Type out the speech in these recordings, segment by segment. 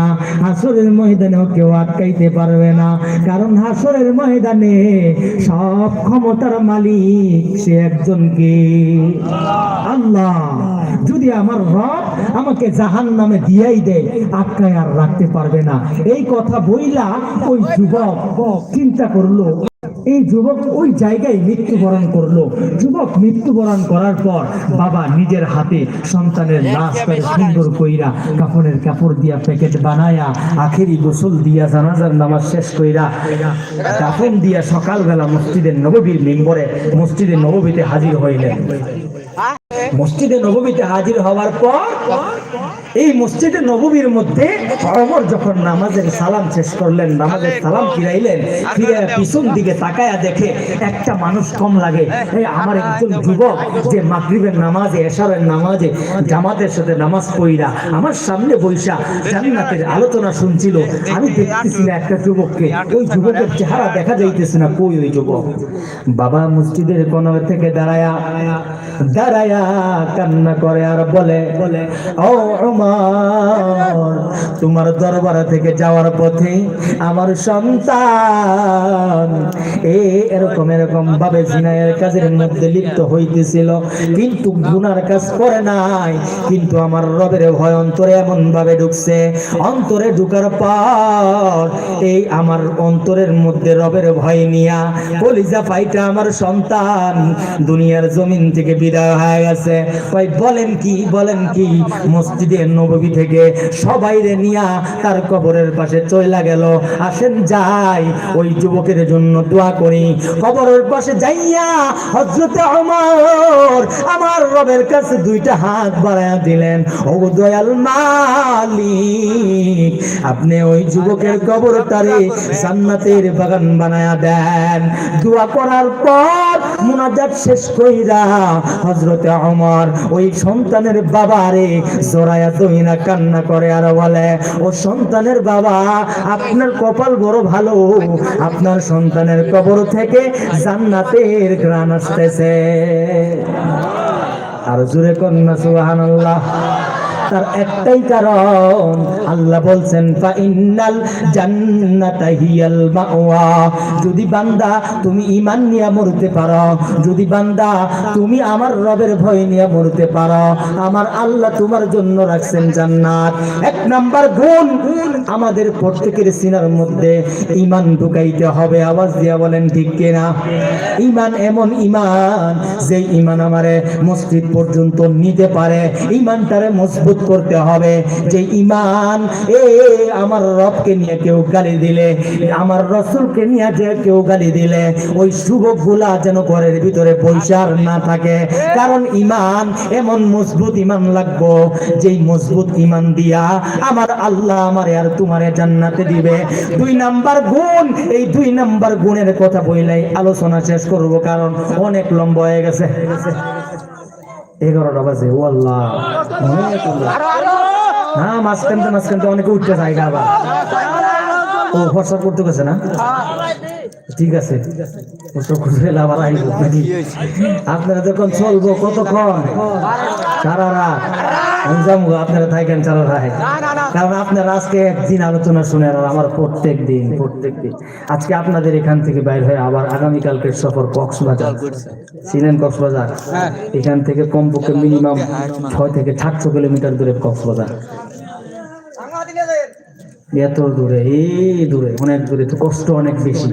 না, হাসরের ময়দানেও কেউ আটকাইতে পারবে না। কারণ হাসরের ময়দানে সব ক্ষমতার মালিক সে একজনকে। আল্লাহ, যদি আমার রব আমাকে জাহান নামে দিয়াই দেয়, আটকায় আর রাখতে পারবে না। এই কথা বইলা ওই যুবক চিন্তা করল এই যুবক ওই জায়গায় মৃত্যুবরণ করল। যুবক মৃত্যুবরণ করার পর বাবা নিজের হাতে সন্তানের লাশ করে সুন্দর কইরা কাপড়ের কাপড় দিয়া প্যাকেট বানায়া, আখেরি গোসল দিয়া জানাজার নামাজ শেষ কইরা কাফন দিয়া সকালবেলা মসজিদের নববীর মেম্বরে, মসজিদের নববীতে হাজির হইলেন। মসজিদে নবমীতে হাজির হওয়ার পর এই মসজিদে নবমীর মধ্যে অমর যখন নামাজের সালাম শেষ করলেন নামাজের সালাম ফিরাইলেন ফিরে পিছন দিকে তাকায়া দেখে একটা মানুষ কম লাগে। এই আমার একজন যুবক যে মাগরিবের নামাজে এশারের নামাজে জামাতের সাথে নামাজ পড়িরা আমার সামনে বৈশা জান্নাতের আলোচনা শুনছিল। আমি দেখতেছি না একটা যুবককে। ওই যুবকের চেহারা দেখা যাইতেছে না। কই ওই যুবক? বাবা মসজিদের কোন থেকে দাঁড়ায়া দাঁড়ায়া কান্না করে আর বলে বলে ও উমর তোমার দরবার থেকে যাওয়ার পথে আমার সন্তান এ এরকম এরকম ভাবে জিনায়ের কাজের মধ্যে লিপ্ত হইতেছিল, কিন্তু গুনার কাজ করে নাই, কিন্তু আমার রবের ভয় অন্তরে এমন ভাবে ঢুকছে। অন্তরে ঢুকার পর এই আমার অন্তরের মধ্যে রবের ভয় নিয়া কলিজা পাইটা আমার সন্তান, দুনিয়ার জমিন থেকে বিদায় হয়ে গেছে। ভাই বলেন কি বলেন কি মসজিদে নববী থেকে সবাই রে নিয়া তার কবরের পাশে চইলা গেল। আসেন যাই, ওই যুবকের জন্য দোয়া করি। কবরের পাশে যাইয়া হজরতে অমর আমার রবের কাছে দুইটা হাত বাড়ায়া দিলেন। ও দয়াল মালিক, আপনি ওই যুবকের কবরটারে জান্নাতের বাগান বানায়া দেন। দোয়া করার পর মুনাজাত শেষ কইরা হজরতে অমর ওই সন্তানের বাবারে জোরায়া দইনা কান্না করে আর বলে, ও সন্তানের বাবা, আপনার কপাল বড় ভালো। আপনার সন্তানের কবর থেকে জান্নাতের গ্রান আসতেছে। আর জুড়ে কন্যা, সুবহানাল্লাহ। তার একটাই কারণ আল্লাহ বলছেন ফা ইন্নাল জান্নাতা হিয়াল মাওয়া। যদি বান্দা তুমি ঈমান নিয়ে মরতে পারো, যদি বান্দা তুমি আমার রবের ভয় নিয়ে মরতে পারো, আমার আল্লাহ তোমার জন্য রাখছেন জান্নাত। এক নাম্বার গুণ, আমাদের প্রত্যেকের সিনার মধ্যে ঈমান ঢুকাইতে হবে। আওয়াজ দিয়া বলেন, ঠিক কিনা? ঈমান এমন ঈমান যে ঈমান আমারে মসজিদ পর্যন্ত নিতে পারে। ঈমানটারে মজবুত করতে হবে। যে ঈমান এ আমার রবকে নিয়ে কেউ গালি দিলে, আমার রসুলকে নিয়ে যে কেউ গালি দিলে, ওই শুভগুলা যেন ঘরের ভিতরে পয়সার না থাকে। কারণ ঈমান এমন মজবুত ইমান লাগবো, যেই মজবুত ঈমান দিয়া আমার আল্লাহ আমারে আর তোমারে জান্নাতে দিবে। দুই নাম্বার গুণ, এই দুই নাম্বার গুণের কথা বইলাই আলোচনা শেষ করব, কারণ অনেক লম্বা হয়ে গেছে। এগারোটা বাজে ও আল্লাহ অনেক আল্লাহ। হ্যাঁ মাঝখানতে মাঝখানতে অনেকে উঠতে জায়গা আবার। ও ফর্সা করতে গেছে না? ঠিক আছে। আবার নাকি? আপনারা যখন চলবো কতক্ষণ? সারা রাত। আমি যাব আপনারা থাকেন সারা রাত কারণ আপনারা আজকে একদিন আলোচনা শুনেন আর আমার প্রত্যেক দিন প্রত্যেক দিন। আজকে আপনাদের এখান থেকে বাইর হয়ে আবার আগামীকালকের সফর কক্সবাজার। ছিলেন কক্সবাজার? এখান থেকে কমপক্ষে মিনিমাম ছয় থেকে সাতশো কিলোমিটার দূরে কক্সবাজার। এত দূরে এই দূরে অনেক দূরে তো কষ্ট অনেক বেশি।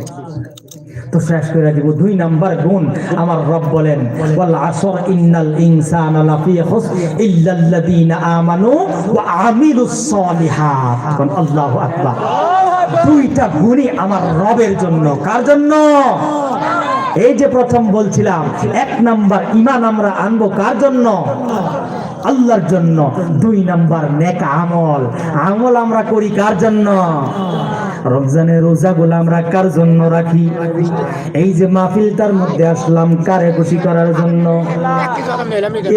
তো শেষ করে দিব। দুই নাম্বার গুণ আমার রব বলেন, ওয়াল আসর ইন্নাল ইনসানা লাফি খুস ইল্লাল্লাযীনা আমানু ওয়া আমিলুস সলিহাত। কোন আল্লাহু আকবার। দুইটা গুণই আমার রবের জন্য। কার জন্য? এই যে প্রথম বলছিলাম, এক নাম্বার ইমান আমরা আনব কার জন্য? আল্লাহর জন্য। দুই নাম্বার নেক আমল। আমল আমরা করি কার জন্য? রমজানের রোজাগুলো আমরা কার জন্য রাখি? এই যে মাহফিলটার মধ্যে আসলাম কারে খুশি করার জন্য?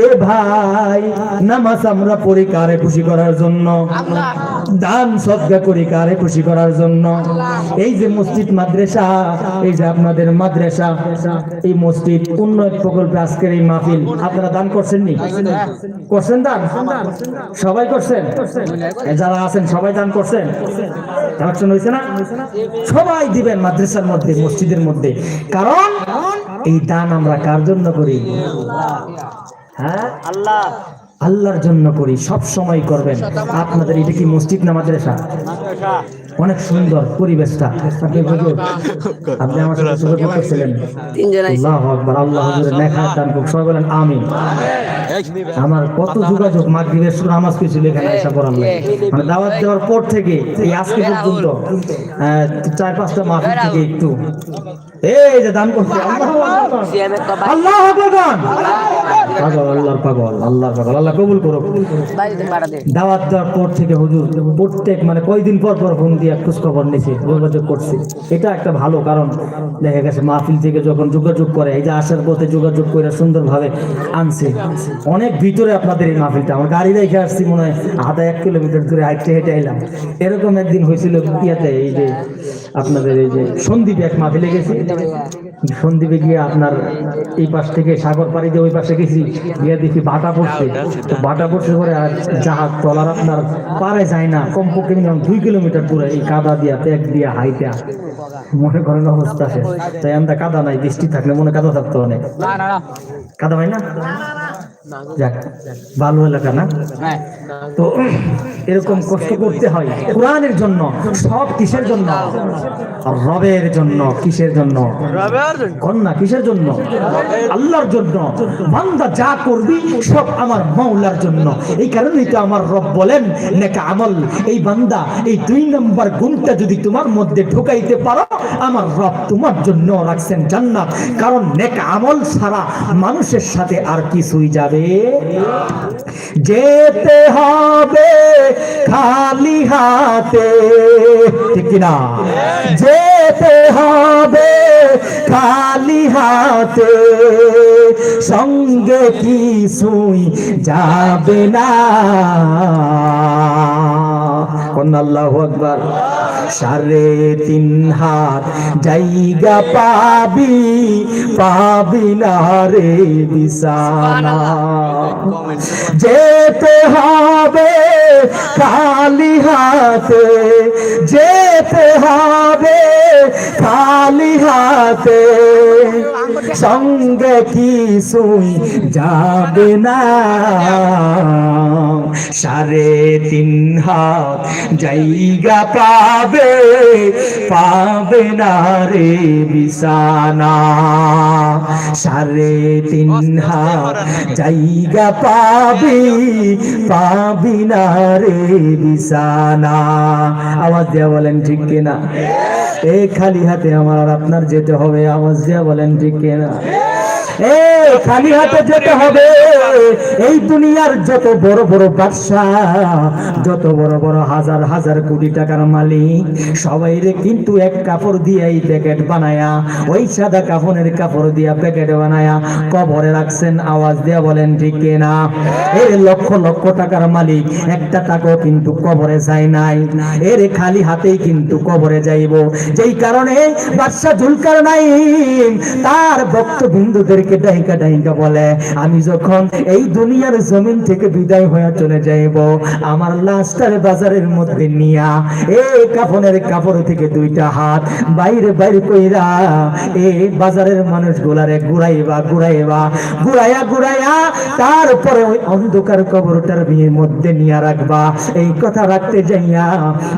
এ ভাই, নামাজ আমরা পড়ি কারে খুশি করার জন্য? দান সদকা করি কারে খুশি করার জন্য? এই যে মসজিদ, মাদ্রাসা, এই যে আপনাদের মাদ্রাসা, এই মসজিদ উন্নয়ন প্রকল্পে আজকের এই মাহফিল, আপনারা দান করছেন নি? করছেন দান? সবাই করছেন? যারা আছেন, সবাই দান করছেন? হয়েছে না? সবাই দিবেন মাদ্রাসার মধ্যে, মসজিদের মধ্যে। কারণ এই দান আমরা কার জন্য করি? হ্যাঁ? আল্লাহ আল্লাহর জন্য করি সব সময় করবেন। আপনাদের এটা কি মসজিদ না মাদ্রাসা? অনেক সুন্দর পরিবেশটা। আপনি হুজুর, আপনি আমার সাথে যোগাযোগ করছিলেন। তিনজন আল্লাহ আকবার আল্লাহ হুজুরের নেখা দান সবাই বলেন আমিন। আমার কত যোগাযোগ মাগরিবের সুর নামাজ কিছু এখানে এসে পড়ার লাগে। মানে দাওয়াত দেওয়ার পর থেকে এই আজকে পর্যন্ত আহ, চার পাঁচটা মাহফিল থেকে একটু এই যে দান করছে আল্লাহু আল্লাহ পাগল আল্লাহর পাগল আল্লাহ কবুল ভাড়া দাওয়াত দেওয়ার পর থেকে হুজুর প্রত্যেক মানে কয়দিন পর পর ফোন দিয়ে খোঁজ খবর নিছে যোগাযোগ করছে। এটা একটা ভালো কারণ। দেখা গেছে মাহফিল থেকে যখন যোগাযোগ করে এই যে আসার পথে যোগাযোগ করে সুন্দরভাবে আনছে। অনেক ভিতরে আপনাদের এই মাহফিলটা। আমার গাড়ি রেখে আসছি মনে হয় আধা এক কিলোমিটার দূরে হাইটে হেঁটে এলাম। এরকম একদিন হয়েছিল ইয়াতে এই যে আপনাদের এই যে সন্দীপে এক মাহফিলে গেছি। সন্দীপে গিয়ে আপনার এই পাশ থেকে সাগর পাড়ি দিয়ে ওই পাশে গেছি গিয়ে দেখি বাটা পড়ছে। তো বাটা পড়ছে পরে আর জাহাজ টলার আপনার পারে যায় না কমপক্ষে মিনিমাম দুই কিলোমিটার দূরে এই কাদা দিয়া ত্যাগ দিয়া হাইটা। মনে করেন অবস্থা শেষ তাই আমরা কাদা নাই বৃষ্টি থাকলে মনে কাদা থাকতো অনেক। না না না। কাদা ভাই না? যাক ভালো এলাকা না হ্যাঁ। তো এরকম কষ্ট করতে হয় কোরআনের জন্য সব কিসের জন্য? রবের জন্য কিসের জন্য? কন্যা কিসের জন্য? আল্লাহর জন্য। বান্দা যা করবি সব আমার মাওলার জন্য। এই কারণেই তো আমার রব বলেন নেকা আমল। এই বান্দা এই দুই নম্বর গুণটা যদি তোমার মধ্যে ঢুকাইতে পারো আমার রব তোমার জন্য রাখছেন জান্নাত। কারণ নেকা আমল ছাড়া মানুষের সাথে আর কিছুই যাবে যেতে হবে খালি হাতে। ঠিক কিনা? যেতে হবে খালি হাতে। সঙ্গে কিছুই যাবে না। আল্লাহ আকবার। সাড়ে তিন হাত জায়গা পাবি পাবি না রে বিছানা যেতে হবে খালি হাতে যেতে হবে খালি হাতে সঙ্গে কিছুই যাবে না। সাড়ে তিন হাত জায়গা পাবে পাবে না রে বিছানা। সাড়ে তিন হাত জায়গা পাবি পাবি না রে বিছানা। আওয়াজ দেওয়া বলেন, ঠিক কিনা? এই খালি হাতে আমার আপনার যেতে হবে। আওয়াজ দিয়া বলেন ঠিক কিনা? খালি হাতে যেতে হবে। এই দুনিয়ার যত বড় বড় বাদশা যত বড় বড় হাজার হাজার কোটি টাকার মালিক, সবাই রে কিন্তু এক কাপড় দিয়ে এই প্যাকেট বানায়া, ওই সাদা কাফনের কাপড় দিয়া প্যাকেট বানায়া, কবরে রাখছেন, আওয়াজ দিয়া বলেন, ঠিক না এর লক্ষ লক্ষ টাকার মালিক, একটা টাকাও কিন্তু কবরে যায় নাই। এর খালি হাতেই কিন্তু কবরে যাইব। যেই কারণে বাদশা জুলকার নাই তার ভক্তবৃন্দদেরকে ডাইকা ডাইকা বলে, আমি যখন এই দুনিয়ার জমিন থেকে বিদায় হয়ে চলে যাইব, আমার লাশটার বাজারের মধ্যে নিয়া এই কাফনের কাপড় থেকে দুইটা হাত বাইরে বাইরে কইরা এই বাজারের মানুষ গুলারে ঘুরাইবা ঘুরাইবা, ঘুরাইয়া ঘুরাইয়া তারপরে ওই অন্ধকার কবরটার বিয়ের মধ্যে নিয়ে রাখবা। এই কথা রাখতে যাইয়া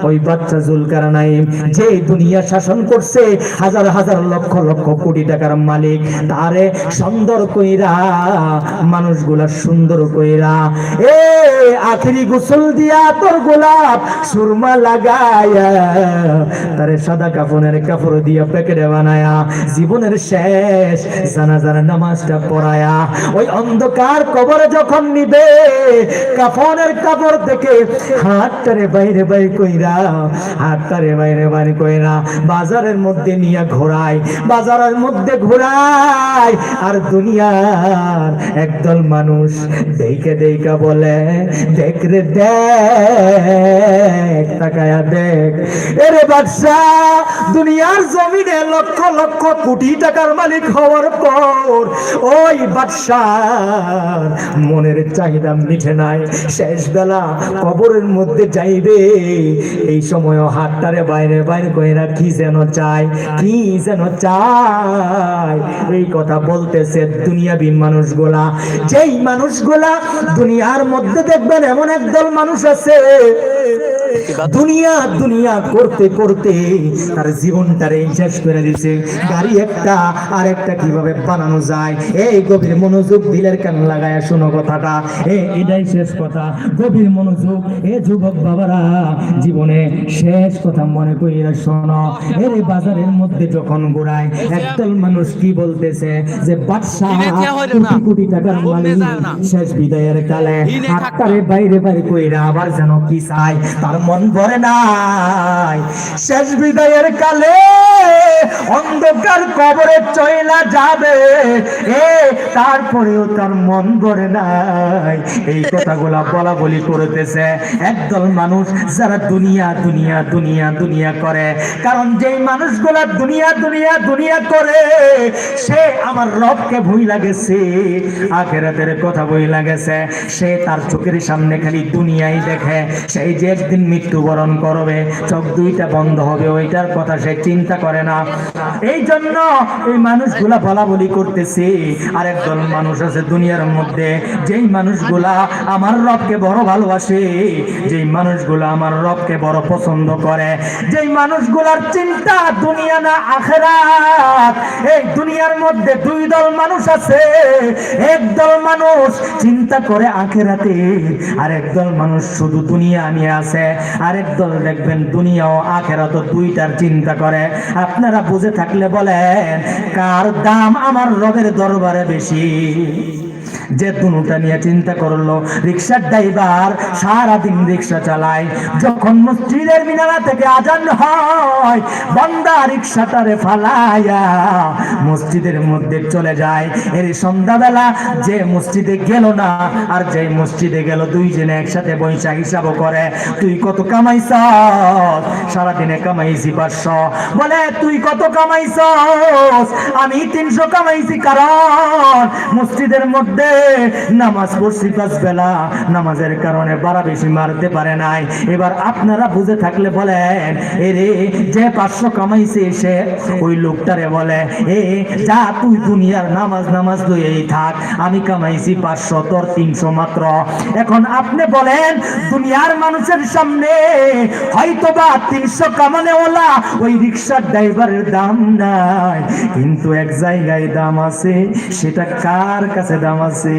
ওই বাচ্চা জুলকার নাইম যে দুনিয়া শাসন করছে, হাজার হাজার লক্ষ লক্ষ কোটি টাকার মালিক, তারে সুন্দর কইরা, মানুষগুলা সুন্দর কইরা, এ আখরি গোসল দিয়া তোর গোলাপ সুরমা লাগায়া, তারে সাদা কাফনের কাপড় দিয়া প্যাকেটে বানায়া, জীবনের শেষ জানাজার নামাজটা পড়ায়া, ওই অন্ধকার কবরে যখন নিবে, কাফনের কাপড় থেকে হাতটারে বাইরে বাইরে কইরা, হাতটারে বাইরে বাইরে কইরা বাজারের মধ্যে নিয়ে ঘোরায়, বাজারের মধ্যে ঘোরায় আর দুনিয়ার একদল মানুষ দেখে দেখা বলে, দেখ রে দেখ, তাকায়া দেখ। এরে বাদশা দুনিয়ার জমিনে লক্ষ লক্ষ কোটি টাকার মালিক হওয়ার পর ওই বাদশার মনের চাহিদা মিঠে নাই। শেষ বেলা কবরের মধ্যে যাইবে, এই সময় হাতটারে বাইরে বাইরে কইরা কি যেন চাই কি যেন চাই এই কথা বলতেছে দুনিয়াবি মানুষগুলা। যেই মানুষগুলা দুনিয়ার মধ্যে দেখবেন এমন একদল মানুষ আছে দুনিয়া দুনিয়া করতে করতে তার জীবনটারে শেষ করে দিছে গাড়ি একটা আর একটা কীভাবে বানানো যায়? এই গভীর মনোযোগ দিলের কান লাগায় শোনো কথাটা। এ এটাই শেষ কথা। গভীর মনোযোগ। এ যুবক বাবারা জীবনে শেষ কথা মনে কইরা শোনো। এর বাজারের মধ্যে যখন ঘোরায় একদল মানুষ কি বলতেছে? যে বাদশাহ কোটি কোটি টাকার মালিক শেষ বিদায়ের কালে হাতটারে বাইরে বাইরে কইরা আবার যেন কি চাই তার মন ভরে নাই। শেষ বিদায়ের কালে অন্ধকার কবরে চইলা যাবে। এ, তারপরেও তার মন ভরে নাই। এই বলা বলি করতেছে একদল মানুষ যারা দুনিয়া দুনিয়া দুনিয়া দুনিয়া করে। কারণ যেই মানুষগুলা দুনিয়া দুনিয়া দুনিয়া করে, সে আমার রবকে ভুই লাগেছে, আখেরাতের কথা বই লাগেছে। সে তার চোখের সামনে খালি দুনিয়াই দেখে। সেই যে একদিন মৃত্যুবরণ করবে, চোখ দুইটা বন্ধ হবে, ওইটার কথা সে চিন্তা করে না। এই জন্য এই মানুষগুলা বলা বলি করতেছে আর একদল মানুষ আছে দুনিয়ার মধ্যে, যেই মানুষগুলা আমার রবকে বড় ভালোবাসে, যেই মানুষগুলা আমার রবকে বড় পছন্দ করে, যেই মানুষগুলার চিন্তা দুনিয়া না আখেরাত, এই দুনিয়ার মধ্যে দুই দল মানুষ আছে একদল মানুষ চিন্তা করে আখেরাতে আর একদল মানুষ শুধু দুনিয়া নিয়ে আছে। আরেক দল দেখবেন দুনিয়া ও আখেরাত দুইটার চিন্তা করে। আপনারা বুঝে থাকলে বলেন, কার দাম আমার রবের দরবারে বেশি? যে দুটা নিয়ে চিন্তা করল, রিক্সার ড্রাইভার সারাদিন রিক্সা চালায়। যখন মসজিদের মিনারা থেকে আজান হয়, বন্দা রিক্সাটারে ফালাইয়া মসজিদের মধ্যে চলে যায়। এর সন্ধ্যাবেলা যে মসজিদে গেল না, আর যে মসজিদে গেল, দুইজনে একসাথে বৈশা হিসাব করে। তুই কত কামাইছ সারাদিনে কামাইছি পাঁচশো। বলে, তুই কত কামাইছ আমি তিনশো কামাইছি, কারণ মসজিদের মধ্যে নামাজ পড়ছি পাঁচ বেলা নামাজের কারণে বাড়া বেশি মারতে পারে নাই। এবার আপনারা বুঝে থাকলে বলেন, এ রে, যে পাঁচশো কামাইছে সে, ওই লোকটারে বলে, এ, যা তুই দুনিয়ার নামাজ নামাজ লইয়েই থাক, আমি কামাইছি পাঁচশো, তোর তিনশো মাত্র। এখন আপনি বলেন, দুনিয়ার মানুষের সামনে হয়তো বা তিনশো কামানে ওলা ওই রিক্সার ড্রাইভারের দাম নাই। কিন্তু এক জায়গায় দাম আছে সেটা কার কাছে দাম আছে?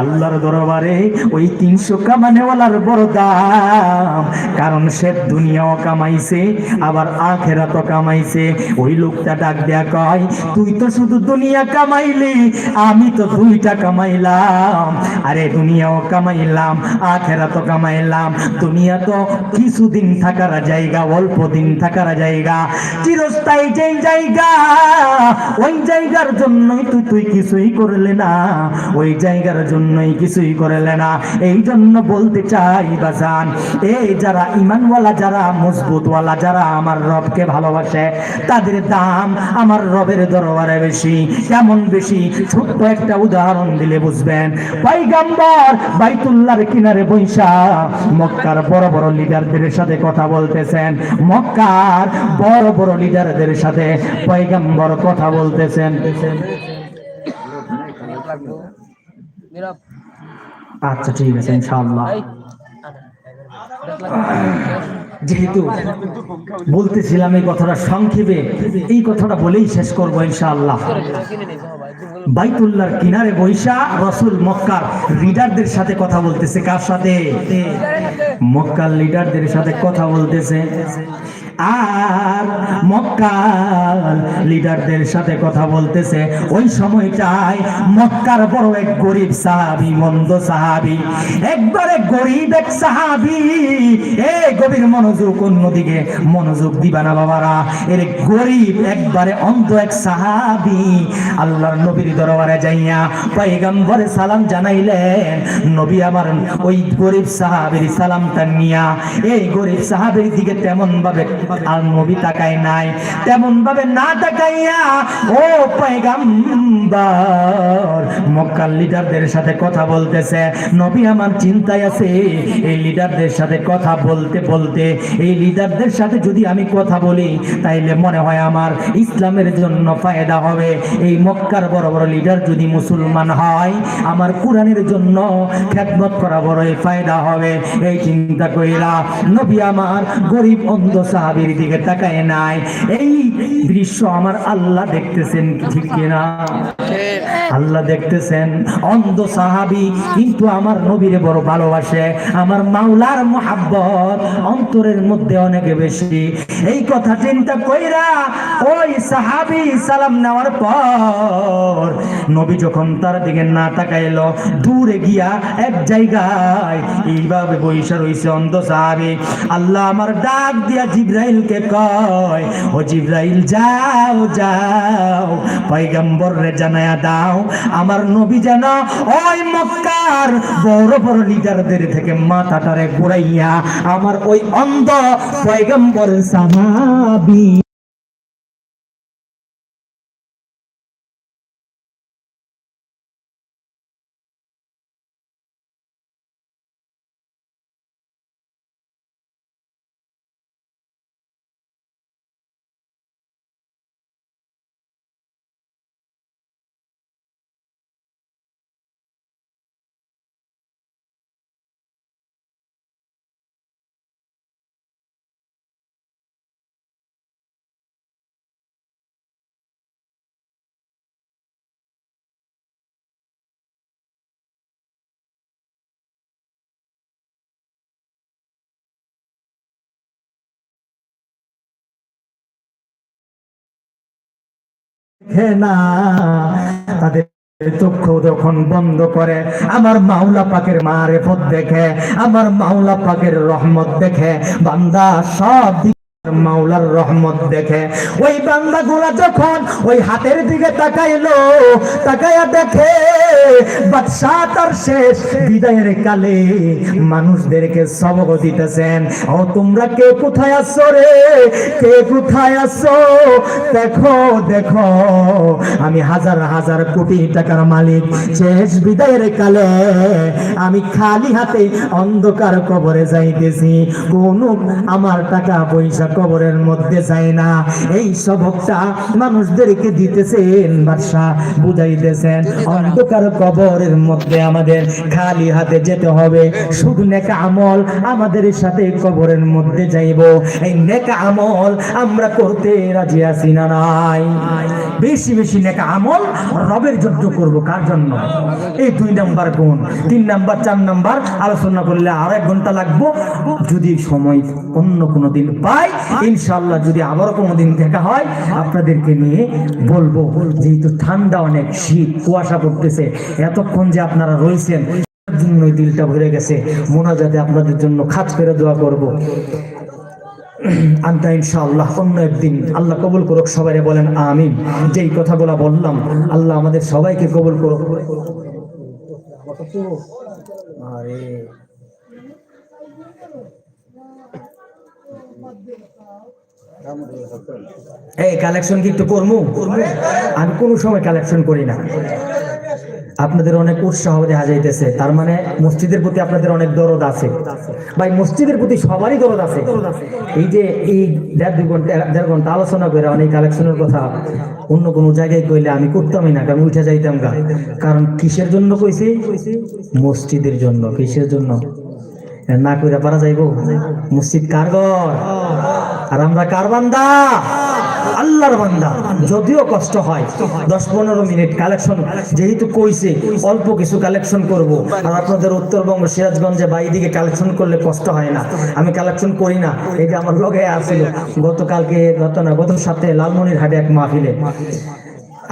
আল্লাহর দরবারে ওই তিনশো কামানেওয়ালার বড় দাম। কারণ সে দুনিয়াও কামাইছে আবার আখেরা তো কামাইছে। ওই লোকটা ডাক দেয়া কয় তুই তো শুধু দুনিয়া কামাইলি আমি তো দুইটা কামাইলাম। আরে দুনিয়াও কামাইলাম আখেরা তো কামাইলাম দুনিয়া তো কিছুদিন থাকার জায়গা অল্প দিন থাকার জায়গা, চিরস্থায়ী যেই জায়গা, ওই জায়গার জন্যই তুই তুই কিছুই করলে না, ওই জায়গার জন্যই কিছুই করলে না। এই জন্য বলতে চাই বাজান এই যারা ইমানওয়ালা, যারা মজবুতওয়ালা, যারা আমার রবকে ভালোবাসে, তাদের দাম আমার রবের দরবারে বেশি, কেমন বেশি? ছোট্ট একটা উদাহরণ দিলে বুঝবেন। পয়গাম্বর বাইতুল্লাহর কিনারে বৈশা মক্কার বড় বড় লিডারদের সাথে কথা বলতেছেন। মক্কার বড় বড় লিডারদের সাথে পয়গাম্বর কথা বলতেছেন। আচ্ছা ঠিক আছে, ইনশাআল্লাহ। যেহেতু বলতেছিলাম এই কথাটা সংক্ষেপে, এই কথাটা বলেই শেষ করব, ইনশাআল্লাহ। বাইতুল্লাহর কিনারে বৈশা রসুল মক্কার লিডারদের সাথে কথা বলতেছে। কার সাথে? মক্কার লিডারদের সাথে কথা বলতেছে। আর মক্কার লিডারদের সাথে কথা বলতেছে, ওই সময়টায় মক্কার বড় এক গরিব সাহাবি, মন্দ সাহাবি, একবারে গরিব এক সাহাবি, এ গভীর মনোযোগ অন্যদিকে মনোযোগ দিবা না বাবারা, এর গরিব একবারে অন্ধ এক সাহাবি, আল্লাহর নবীর দরবারে যাইয়া পয়গম্বরে সালাম জানাইলেন, নবী আমার ওই গরিব সাহাবের সালামটা নিয়া, এই গরিব সাহাবের দিকে তেমন ভাবে আর নবী তাকায় নাই তেমন ভাবে না তাকাইয়া ও পয়গম্বর, মক্কার লিডারদের সাথে কথা বলতেছে। নবী আমার চিন্তায় আছে, এই লিডারদের সাথে কথা বলতে বলতে, এই লিডারদের সাথে যদি আমি কথা বলি, তাইলে মনে হয় আমার ইসলামের জন্য ফায়দা হবে। এই মক্কার বড় বড় লিডার যদি মুসলমান হয়, আমার কোরআনের জন্য খেদমত করা বড়ই ফায়দা হবে। এই চিন্তা কইরা নবী আমার গরিব, অন্ধ সাহাবীর দিকে তাকায় নাই। এই দৃশ্য আমার আল্লাহ দেখতেছেন ঠিক কিনা? আল্লাহ দেখতেছেন। অন্ধ সাহাবি কিন্তু আমার নবীরে বড় ভালোবাসে, আমার মাওলার মোহাব্বত অন্তরের মধ্যে অনেকে বেশি। এই কথা চিন্তা কইরা ওই সাহাবি সালাম নেওয়ার পর নবী যখন তার দিকে না তাকাইলো, দূরে গিয়া এক জায়গায় এইভাবে বৈশা রইছে, অন্ধ সাহাবি। আল্লাহ আমার ডাক দিয়া জিব্রাইলকে কয়, ও জিব্রাইল, যাও যাও পয়গম্বর রে জানায়া দাও, আমার নবী যেন ওই মক্কার বড় বড় লিডারদের থেকে মাথাটারে ঘুরাইয়া আমার ওই অন্ধ পয়গম্বর সাহাবি দেখে না, তাদের চক্ষু যখন বন্ধ করে, আমার মাওলা পাকের মারেফত দেখে, আমার মাওলা পাকের রহমত দেখে, বান্দা সব মাওলার রহমত দেখে। ওই বান্দা গুলা যখন ওই হাতের দিকে তাকাইলো তাকাইয়া দেখে, বাদশাহ তার শেষ বিদায়ের কালে মানুষদেরকে সবক দিতেছেন। ও, তোমরা কে কোথায় আছো রে? কে কোথায় আছো? দেখো দেখো, আমি হাজার হাজার কোটি টাকার মালিক। শেষ বিদায়ের কালে আমি খালি হাতে অন্ধকার কবরে যাইতেছি। কোন আমার টাকা পয়সা কবরের মধ্যে যায় না। এই সবকটা মানুষদেরকে দিতেছেন বাদশাহ বুঝাইতেছেন অন্ধকার কবরের মধ্যে আমাদের খালি হাতে যেতে হবে। শুধু নেকা আমল আমাদের সাথে কবরের মধ্যে যাইব। এই নেকা আমল আমরা করতে রাজি আছি না নাই। বেশি বেশি নেকা আমল রবের জন্য করব। কার জন্য? এই দুই নাম্বার গুণ। তিন নাম্বার চার নাম্বার আলোচনা করলে আর এক ঘণ্টা লাগবো। যদি সময় অন্য কোনো দিন পাই ইনশাল্লাহ যদি আবারও কোনো দিন দেখা হয়, আপনাদেরকে নিয়ে বলব, যেহেতু ঠান্ডা অনেক, শীত, কুয়াশা পড়তেছে, এতক্ষণ যে আপনারা রয়েছেন তার জন্যই দিলটা ভরে গেছে। মোনাজাতে আপনাদের জন্য খাত করে দোয়া করব। আন্তা ইনশাআল্লাহ, অন্য একদিন আল্লাহ কবুল করুক সবাই বলেন আমিন। যেই কথাগুলো বললাম, আল্লাহ আমাদের সবাইকে কবুল করুক। আরে। এই কালেকশন কি একটু করব আমি সময় কালেকশন করি না। আপনাদের অনেক উৎসাহ দেখা যাইতেছে। তার মানে মসজিদের প্রতি আপনাদের অনেক দরদ আছে। ভাই, মসজিদের প্রতি সবারই দরদ আছে। এই যে এই দেড় দুই ঘণ্টা, দেড় ঘণ্টা আলোচনা করে অনেক কালেকশনের কথা, অন্য কোনো জায়গায় কইলে আমি করতামই না আমি উঠে যাইতাম কারণ কিসের জন্য কইছি? মসজিদের জন্য, কিসের জন্য? না কইরা পারা যাইব? মসজিদ কার ঘর? আর আমরা কার বান্দা? আল্লাহর বান্দা। যদিও কষ্ট হয়, দশ পনেরো মিনিট কালেকশন যেহেতু কইছে, অল্প কিছু কালেকশন করব। আর আপনাদের উত্তরবঙ্গ সিরাজগঞ্জে বাই দিকে কালেকশন করলে কষ্ট হয় না। আমি কালেকশন করি না। যে আমার লগে আসছিল গতকালকে গত না, গত সপ্তাহে লালমনির হাটে এক মাহফিলে।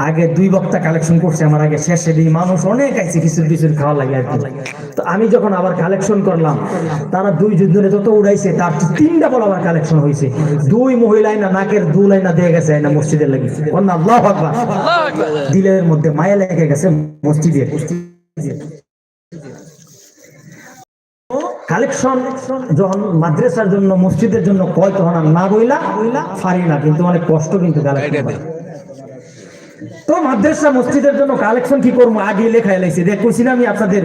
আগে দুই বক্তা কালেকশন করছে আমার আগে শেষে দিই মানুষ অনেক আইছে খিচুড়ি টিচুড়ি খাওয়া লাগে আর কি। তো আমি যখন আবার কালেকশন করলাম তারা দুই যুদ্ধে যত উড়াইছে তার তিনটা বড় আবার কালেকশন হয়েছে দুই মহিলাই না নাকের দু লাইনা দিয়ে গেছে না মসজিদের লাগি। আল্লাহ আকবার। দিলের মধ্যে মায়া লেগে গেছে মসজিদের। কালেকশন যখন মাদ্রাসার জন্য মসজিদের জন্য কয় তখন আর না বইলা ফারি না কিন্তু অনেক কষ্ট কিন্তু কালেকশন তো মাদ্রাসা মসজিদের জন্য কালেকশন কি করব? আগে লেখা এলাইছি দেখ না আমি আপনাদের